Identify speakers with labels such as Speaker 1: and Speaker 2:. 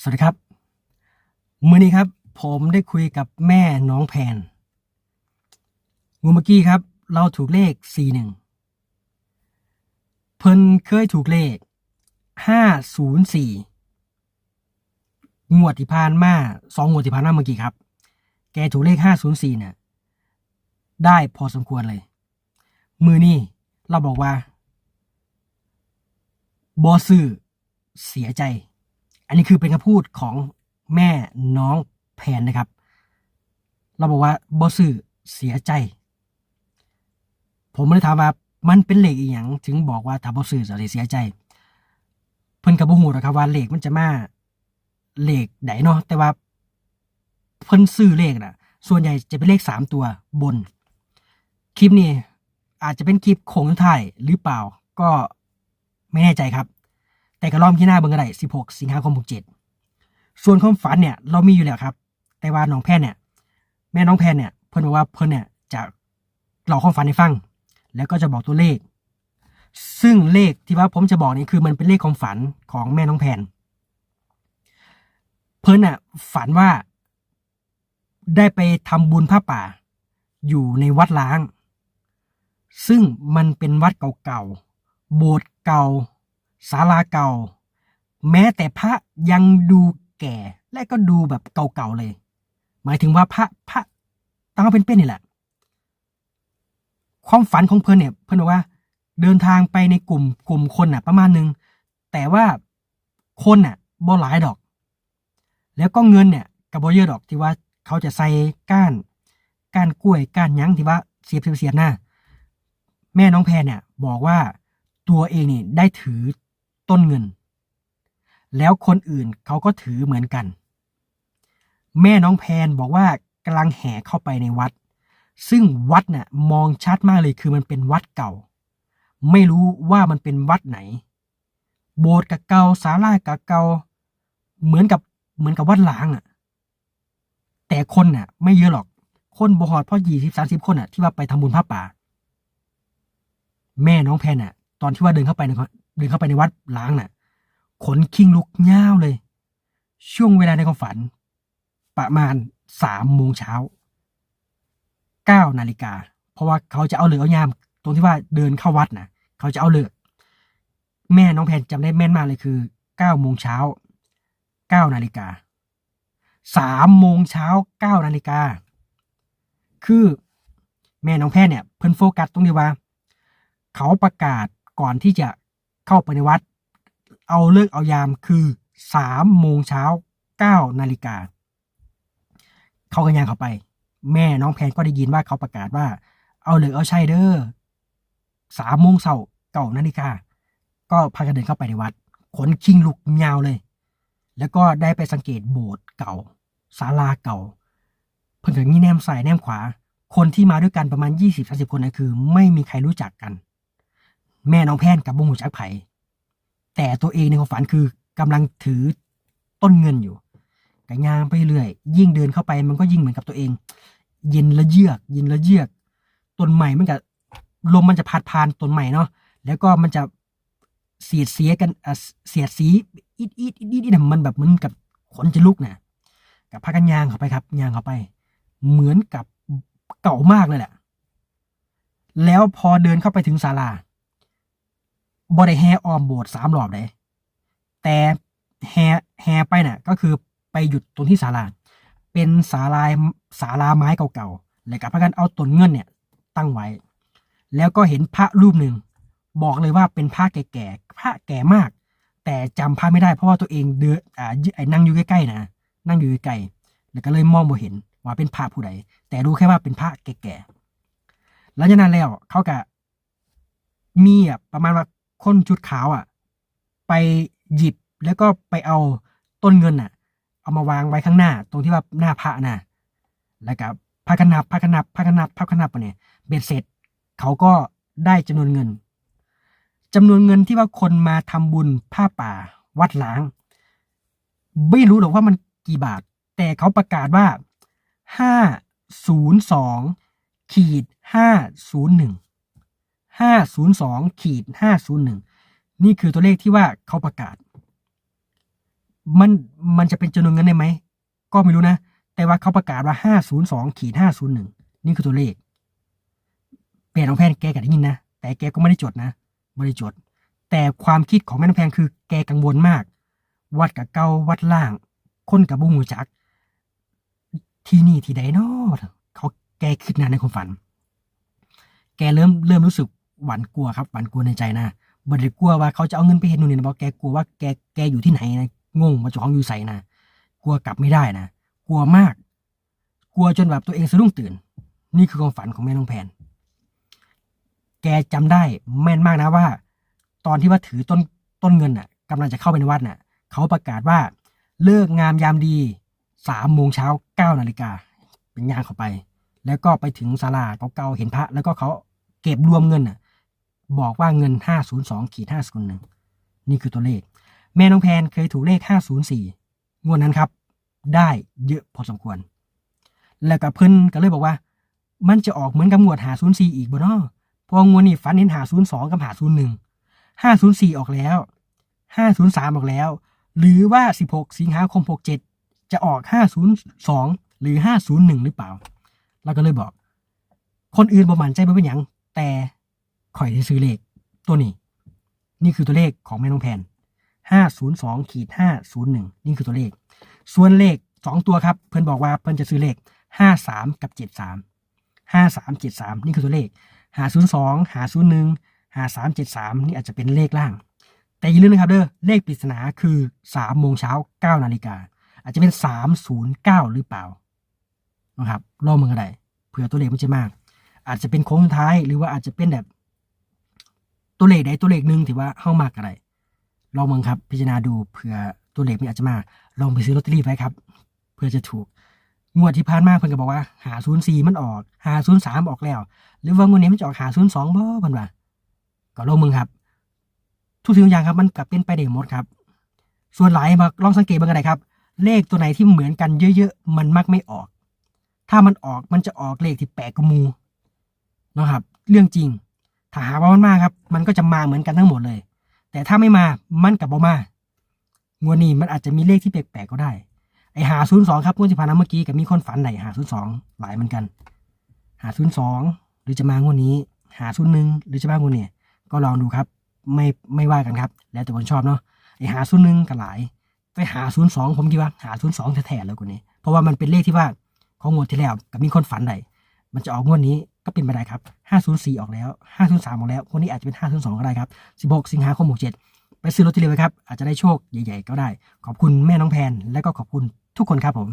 Speaker 1: สวัสดีครับ มื้อนี้ครับ ผมได้คุยกับแม่น้องแพนงูเมื่อกี้ครับ เราถูกเลข41เพิ่นเคยถูกเลข504งวดที่ผ่านมาสองงวดที่ผ่านมาเมื่อกี้ครับ แกถูกเลข504เนี่ยได้พอสมควรเลย มือนี้เราบอกว่าบอซื้อเสียใจ อันนี้คือเป็นคำพูดของแม่น้องแพนนะครับ เราบอกว่าบอซื้อเสียใจ ผมเลยถามว่ามันเป็นเลขอีหยังถึงบอกว่าถ้าบอซื้อจะเสียใจ เพิ่นกับบ่ฮู้หรอกครับว่าเลขมันจะมาเลขใดเนาะแต่ว่าเพิ่นซื้อเลขนะส่วนใหญ่จะเป็นเลขสามตัวบน คลิปนี้อาจจะเป็นคลิปโค้งท้ายหรือเปล่า ก็ไม่แน่ใจครับ แต่ก็ลองพิจารณาเบิ่งก็ได้16 สิงหาคม 67 ส่วนความฝันเนี่ยเรามีอยู่แล้วครับ แต่ว่าน้องแพนเนี่ย แม่น้องแพนเนี่ย เพิ่นบอกว่าเพิ่นเนี่ยจะเล่าความฝันให้ฟัง แล้วก็จะบอกตัวเลข ซึ่งเลขที่ว่าผมจะบอกนี่คือมันเป็นเลขความฝันของแม่น้องแพน เพิ่นน่ะฝันว่า ได้ไปทำบุญผ้าป่า อยู่ในวัดล้าง ซึ่งมันเป็นวัดเก่าๆ โบสถ์เก่า ศาลาเก่า แม้แต่พระยังดูแก่และก็ดูแบบเก่าๆเลย หมายถึงว่าพระพระตั้งเป็นเป็นนี่แหละ ความฝันของเพิ่นเนี่ย เพิ่นบอกว่า เดินทางไปในกลุ่มกลุ่มคนน่ะ ประมาณหนึ่งแต่ว่าคนน่ะบ่หลายดอก แล้วก็เงินเนี่ยกับบ่เยอะดอกที่ว่าเขาจะใส่ก้านก้านกล้วยก้านยั้งที่ว่าเสียบเสียบเสียบหน้า แม่น้องแพรเนี่ย บอกว่าตัวเองนี่ได้ถือ ต้นเงิน แล้วคนอื่นเขาก็ถือเหมือนกัน แม่น้องแพนบอกว่ากำลังแห่เข้าไปในวัด ซึ่งวัดน่ะมองชัดมากเลยคือมันเป็นวัดเก่า ไม่รู้ว่ามันเป็นวัดไหน โบสถ์กับเกาศาลากับเกาเหมือนกับเหมือนกับวัดล้างอะ แต่คนน่ะ ไม่เยอะหรอก คนบหอดพ่อยี่สิบสามสิบคนอะที่ว่าไปทำบุญพระป่า แม่น้องแพนน่ะ ตอนที่ว่าเดินเข้าไปใน เดินเข้าไปในวัดล้างน่ะ ขนคิงลุกย่าเลย ช่วงเวลาในความฝัน ประมาณสามโมงเช้าเก้านาฬิกา เพราะว่าเขาจะเอาเหลือเอายาม ตรงที่ว่าเดินเข้าวัดน่ะเขาจะเอาเหลือแม่น้องแพนจำได้แม่นมากเลยคือเก้าโมงเช้าเก้านาฬิกาสามโมงเช้าเก้านาฬิกา คือแม่น้องแพนเนี่ย เพิ่นโฟกัสตรงที่ว่า เขาประกาศก่อนที่จะ เข้าไปในวัด เอาเลิกเอายามคือสามโมงเช้าเก้านาฬิกาเขากันยางเข้าไป แม่น้องแพนก็ได้ยินว่าเขาประกาศว่า เอาเลิกเอาใช่เด้อสามโมงเช้าเก้านาฬิกาก็พากันเดินเข้าไปในวัด ขนคิงลุกยาวเลย แล้วก็ได้ไปสังเกตโบสถ์เก่าศาลาเก่า เพิ่นก็มีแนมซ้ายแนมขวา คนที่มาด้วยกันประมาณยี่สิบสาสิบคนนะคือ ไม่มีใครรู้จักกัน แม่น้องแพนกับบงหูจักไผแต่ตัวเองในความฝันคือกำลังถือต้นเงินอยู่กย่างไปเรื่อย ยิ่งเดินเข้าไปมันก็ยิ่งเหมือนกับตัวเอง เย็นละเยือกเย็นละเยือกต้นใหม่มันกับลมมันจะพัดพานต้นใหม่เนาะแล้วก็มันจะเสียดเสียกันเสียดสีอีดอีดอีดอีดอีดมันแบบเหมันกับขนจะลุกนะกับพากันยางเข้าไปครับยางเข้าไป เหมือนกับเก่ามากเลยแหละแล้วพอเดินเข้าไปถึงศาลา บริแฮออมโบสถ์สามรอบเลยแต่แฮแฮไปน่ะ ก็คือไปหยุดตรงที่ศาลาเป็นศาลาศาลาไม้เก่าๆแล้วกับพากันเอาต้นเงินเนี่ย ตั้งไว้ แล้วก็เห็นพระรูปหนึ่งบอกเลยว่าเป็นพระแก่ๆพระแก่มาก แต่จำพระไม่ได้เพราะว่าตัวเองเดืออ่าไอ้นั่งอยู่ใกล้ๆนะนั่งอยู่ใกล้ๆแล้วก็เลยมองบ่เห็นว่าเป็นพระผู้ใดแต่รู้แค่ว่าเป็นพระแก่ๆหลังจากนั้นแล้วเขาก็มีอะประมาณว่า คนชุดขาวอะ ไปหยิบแล้วก็ไปเอาต้นเงินอะ เอามาวางไว้ข้างหน้า ตรงที่ว่าหน้าพระน่ะ แล้วก็พากันนับพากันนับพากันนับพากันนับไปเนี่ยเบ็ดเสร็จ เขาก็ได้จำนวนเงินจำนวนเงินที่ว่าคนมาทำบุญผ้าป่า วัดหลาง ไม่รู้หรอกว่ามันกี่บาท แต่เขาประกาศว่าห้าศูนย์สองขีดห้าศูนย์หนึ่ง ห้าศูนย์สองขีดห้าศูนย์หนึ่งนี่คือตัวเลขที่ว่าเขาประกาศ มันมันจะเป็นจำนวนเงินได้ไหม ก็ไม่รู้นะ แต่ว่าเขาประกาศว่า 502ขีด501 นี่คือตัวเลขแม่น้องแพนแกก็ได้ยินนะ แต่แกก็ไม่ได้จดนะไม่ได้จด แต่ความคิดของแม่น้องแพนคือแกกังวลมาก วัดกับเกาวัดล่าง คนกับบุ้งหูจัก ที่นี่ที่ใดเนอเขาแกคิดนะในความฝัน แกเริ่มเริ่มรู้สึก หวั่นกลัวครับหวั่นกลัวในใจนะบ่ได้กลัวว่าเขาจะเอาเงินไปเห็นนู่นนี่นะบอกแกกลัวว่าแกแกอยู่ที่ไหนนะงงว่าเจ้าของอยู่ใส่นะกลัวกลับไม่ได้นะกลัวมาก กลัวจนแบบตัวเองสะดุ้งตื่น นี่คือความฝันของแม่น้องแพน แกจำได้แม่นมากนะว่า ตอนที่ว่าถือต้นต้นเงินน่ะกำลังจะเข้าไปในวัดน่ะ เขาประกาศว่าเลิกงามยามดีสามโมงเช้าเก้านาฬิกาเป็นงานเข้าไป แล้วก็ไปถึงศาลาเก่าๆเห็นพระ แล้วก็เขาเก็บรวมเงินน่ะ บอกว่าเงิน 502ขีด501 นี่คือตัวเลข แม่น้องแพนเคยถูกเลข 504 งวดนั้นครับ ได้เยอะพอสมควร แล้วก็เพิ่นก็เลยบอกว่า มันจะออกเหมือนกับงวด504อีกบ่เนาะพองวดนี้ฝันเห็น502กับ501 504 ออกแล้ว 503 ออกแล้ว หรือว่า 16 สิงหาคม 67 จะออก 502 หรือ 501 หรือเปล่า เราก็เลยบอก คนอื่นบ่มั่นใจบ่เป็นหยังแต่ ข่อยได้ซื้อเลขตัวนี้ นี่คือตัวเลขของแม่น้องแพน502ขีด501นี่คือตัวเลข ส่วนเลข2ตัวครับ เพื่อนบอกว่าเพื่อนจะซื้อเลข53กับ73 5373นี่คือตัวเลข502 501 5373นี่อาจจะเป็นเลขล่าง แต่อย่าลืมนะครับเด้อเลขปริศนาคือ3โมงเช้า9นาฬิกาอาจจะเป็น309หรือเปล่านะครับรอมือกันได้เผื่อตัวเลขมันจะมาก อาจจะเป็นโค้งท้ายหรือว่าอาจจะเป็นแบบ ตัวเลขใดตัวเลขหนึ่งที่ว่าเข้ามากอะไรลองมึงครับ พิจารณาดูเผื่อตัวเลขมันอาจจะมาก ลองไปซื้อลอตเตอรี่ไว้ครับ เพื่อจะถูก งวดที่ผ่านมาเพิ่นก็บอกว่าหาศูนย์สี่มันออกหาศูนย์สามออกแล้ว หรือว่างวดนี้มันจะออกหาศูนย์สองบ่เพิ่นว่าก็ลองมึงครับ ทุกสิ่งทุกอย่างครับมันกลับเป็นไปได้หมดครับ ส่วนหลายมาลองสังเกตบ้างกันได้ครับ เลขตัวไหนที่เหมือนกันเยอะๆมันมักไม่ออก ถ้ามันออกมันจะออกเลขที่แปลกกมูนะครับ เรื่องจริง ถ้าหาว่ามันมาครับ มันก็จะมาเหมือนกันทั้งหมดเลย แต่ถ้าไม่มามันกับบ่มางวดนี้มันอาจจะมีเลขที่แปลกๆก็ได้ ไอหาศูนย์สองครับงวดที่ผ่านมาเมื่อกี้กับมีคนฝันไหนหาศูนย์สองหลายเหมือนกัน หาศูนย์สองหรือจะมางวดนี้ หาศูนย์หนึ่งหรือจะมางวดนี้ก็ลองดูครับไม่ไม่ว่ากันครับ แล้วแต่คนชอบเนาะไอหาศูนย์หนึ่งก็หลายไปหาศูนย์สองผมคิดว่าหาศูนย์สองแท้ๆเลยกว่านี้ เพราะว่ามันเป็นเลขที่ว่าของงวดที่แล้วกับมีคนฝันไหนมันจะออกงวดนี้ ก็เป็นไปได้ครับ 504 ออกแล้ว 503 ออกแล้วงวดนี้อาจจะเป็น 502 ก็ได้ครับ 16 สิงหาคม 67 ไปซื้อลอตเตอรี่ไว้ครับ อาจจะได้โชคใหญ่ ๆ ก็ได้ ขอบคุณแม่น้องแพน และก็ขอบคุณทุกคนครับผม